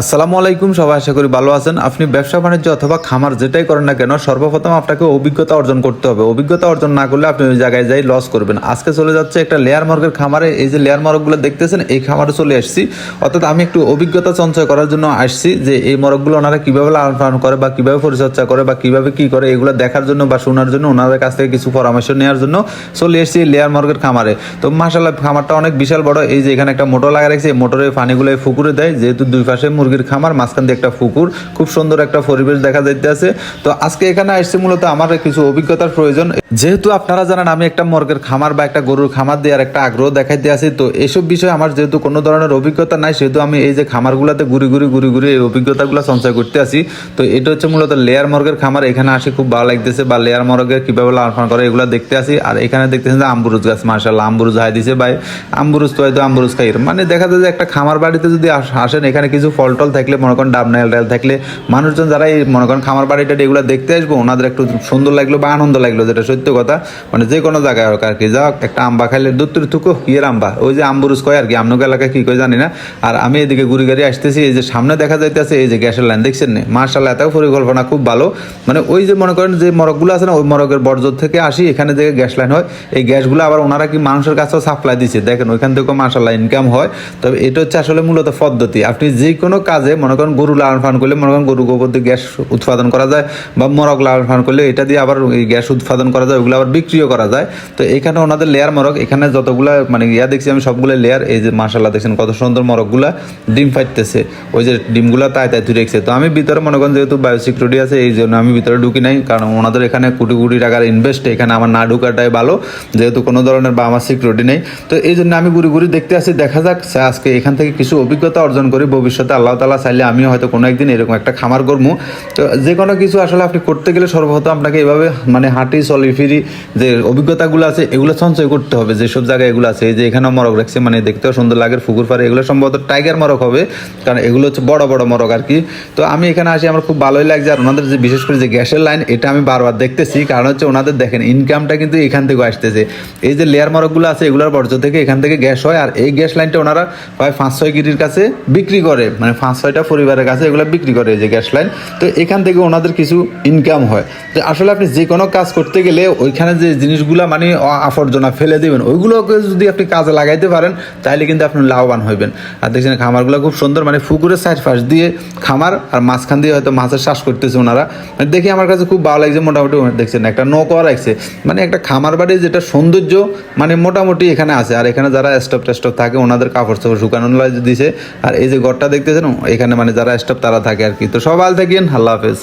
আসসালামু আলাইকুম, সবাই আশা করি ভালো আছেন। আপনি ব্যবসা, বাণিজ্য অথবা খামার যেটাই করেন না কেন, সর্বপ্রথম আপনাকে অভিজ্ঞতা অর্জন করতে হবে। অভিজ্ঞতা অর্জন না করলে আপনি ওই জায়গায় যাই লস করবেন। আজকে চলে যাচ্ছে একটা লেয়ার মর্গের খামারে। এই যে লেয়ার মরগগুলো দেখতেছেন, এই খামারে চলে আসছি। অর্থাৎ আমি একটু অভিজ্ঞতা সঞ্চয় করার জন্য আসছি যে এই মরগগুলো ওনারা কীভাবে লালন পালন করে বা কীভাবে পরিচর্যা করে বা কীভাবে কী করে, এগুলো দেখার জন্য বা শোনার জন্য, ওনাদের কাছ থেকে কিছু পরামর্শ নেওয়ার জন্য চলে এসেছি লেয়ার মর্গের খামারে। তো মাসাল্লাহ খামারটা অনেক বিশাল বড়। এই যে এখানে একটা মোটর লাগা রাখছে, এই মোটরের পানিগুলো পুকুরে দেয়, যেহেতু দুই পাশে মুরগির খামার, মাঝখান দিয়ে একটা পুকুর, খুব সুন্দর একটা পরিবেশ দেখা যাইতে আছে তো আজকে এখানে আসছে মূলত আমার কিছু অভিজ্ঞতার প্রয়োজন। যেহেতু আপনারা জানেন, আমি একটা মর্গের খামার বা একটা গরুর খামার দেওয়ার একটা আগ্রহ দেখাইতে আছি তো এসব বিষয়ে আমার যেহেতু কোনো ধরনের অভিজ্ঞতা নাই, সেহেতু আমি এই যে খামারগুলোতে ঘুরি ঘুরি ঘুরি ঘুরি এই অভিজ্ঞতাগুলো সঞ্চয় করতে আসি। তো এটা হচ্ছে মূলত লেয়ার মর্গের খামার, এখানে আসি খুব ভালো লাগতেছে, বা লেয়ার মর্গের কীভাবে লালন পালন করে এগুলো দেখতে আসি। আর এখানে দেখতেছেন যে আম্বুরুজ গাছ মার্শাল আম্বুরুজ হাই দিছে ভাই। আম্বুরুজ তো হয়তো আম্বুরুজ খাই মানে দেখা যায় যে একটা খামার বাড়িতে যদি আসেন, এখানে কিছু ফল টল থাকলে, মনে করেন ডাব নাইল ডাল থাকলে, মানুষজন যারা এই মনে করেন খামার বাড়ি বাড়িটা এগুলো দেখতে আসব, ওনাদের একটু সুন্দর লাগল বা আনন্দ লাগল, যেটা সত্য কথা। মানে যে কোনো জায়গায় হোক আর কি, যা একটা আম্বা খাইলে দুত্তর থুকো, ইয়ের আম্বা ওই যে আম্বুরুজ কয় আর কি, আমনক এলাকায় কি কয় জানি না। আর আমি এদিকে ঘুরি গাড়ি আসতেছি, এই যে সামনে দেখা যাইতেছে, এই যে গ্যাসের লাইন, দেখছেন না? মার্শাল্লাহ এত পরিকল্পনা, খুব ভালো। মানে ওই যে মনে করেন যে মরকগুলো আছে না, ওই মরকের বর্জ্য থেকে আসি, এখানে যে গ্যাস লাইন হয়, এই গ্যাসগুলো আবার ওনারা কি মানুষের কাছেও সাপ্লাই দিচ্ছে দেখেন, ওইখান থেকেও মার্শাল্লাহ ইনকাম হয়। তবে এটা হচ্ছে আসলে মূলত পদ্ধতি। আপনি যে কোনো কাজে, মনে করেন গরু লালন পালন করলে, মনে করেন গরু গোবর দিয়ে গ্যাস উৎপাদন করা যায়, বা মরক লালন পালন করলে এটা দিয়ে আবার এই গ্যাস উৎপাদন করা যায়, ওগুলো আবার বিক্রিও করা যায়। তো এখানে ওনাদের লেয়ার মরক এখানে যতগুলা মানে ইয়া দেখছি আমি সবগুলো লেয়ার এই যে মার্শাল্লাহ দেখছেন কত সুন্দর মরকগুলা ডিম ফাইতেছে ওই যে ডিমগুলা তাই তাই তুই তো আমি ভিতরে মনে করেন যেহেতু বায়োসিকিউরিটি আছে, এই জন্য আমি ভিতরে ঢুকি নাই, কারণ ওনাদের এখানে কোটি কোটি টাকার ইনভেস্ট এখানে আমার না ঢুকাটাই ভালো, যেহেতু কোনো ধরনের বা আমার সিকিউরিটি নেই। তো এই জন্য আমি ঘুরে ঘুরে দেখতে আসি, দেখা যাক, আজকে এখান থেকে কিছু অভিজ্ঞতা অর্জন করি, ভবিষ্যতে আল্লাহ তালা চাইলে আমিও হয়তো কোনো একদিন এরকম একটা খামার করব তো যে কোনো কিছু আসলে আপনি করতে গেলে সর্বপ্রথম আপনাকে এভাবে মানে হাঁটি, চলি, ফিরি যে অভিজ্ঞতাগুলো আছে, এগুলো সঞ্চয় করতে হবে। যেসব জায়গায় এগুলো আছে, এই যে এখানে মরক রাখছে মানে দেখতেও সুন্দর লাগে পুকুর পাড়ে এগুলো সম্ভবত টাইগার মরক হবে, কারণ এগুলো হচ্ছে বড় বড় মরক আর কি। তো আমি এখানে আসি, আমার খুব ভালোই লাগছে, আর ওনাদের যে বিশেষ করে যে গ্যাসের লাইন, এটা আমি বারবার দেখতেছি। কারণ হচ্ছে ওনাদের দেখেন ইনকামটা কিন্তু এখান থেকে আসতেছে। এই যে লেয়ার মরকগুলো আছে, এগুলোর বর্জ্য থেকে এখান থেকে গ্যাস হয়, আর এই গ্যাস লাইনটা ওনারা প্রায় পাঁচ ছয় গিরির কাছে বিক্রি করে মানে পাঁচ ছয়টা পরিবারের কাছে এগুলো বিক্রি করে এই যে গ্যাস লাইন। তো এখান থেকে ওনাদের কিছু ইনকাম হয়। তো আসলে আপনি যে কোনো কাজ করতে গেলে ওইখানে যে জিনিসগুলো মানে আবর্জনা ফেলে দেবেন, ওইগুলোকে যদি আপনি কাজে লাগাইতে পারেন তাহলে কিন্তু আপনি লাভবান হইবেন। আর দেখছেন খামারগুলো খুব সুন্দর মানে পুকুরের সাইড ফাঁস দিয়ে খামার আর মাঝখান দিয়ে হয়তো মাছের চাষ করতেছে ওনারা। মানে দেখে আমার কাছে খুব ভালো লাগছে, মোটামুটি দেখছেন, একটা নৌকা রাখছে মানে একটা খামার বাড়ির যেটা সৌন্দর্য মানে মোটামুটি এখানে আছে। আর এখানে যারা স্টপ টেস্টপ থাকে, ওনাদের কাপড় চাপড় শুকানো দিছে। আর এই যে ঘরটা দেখতেছেন এখানে মানে যারা স্টাফ তারা থাকে আর কি। তো সবাই থাকেন আল্লাহ হাফেজ।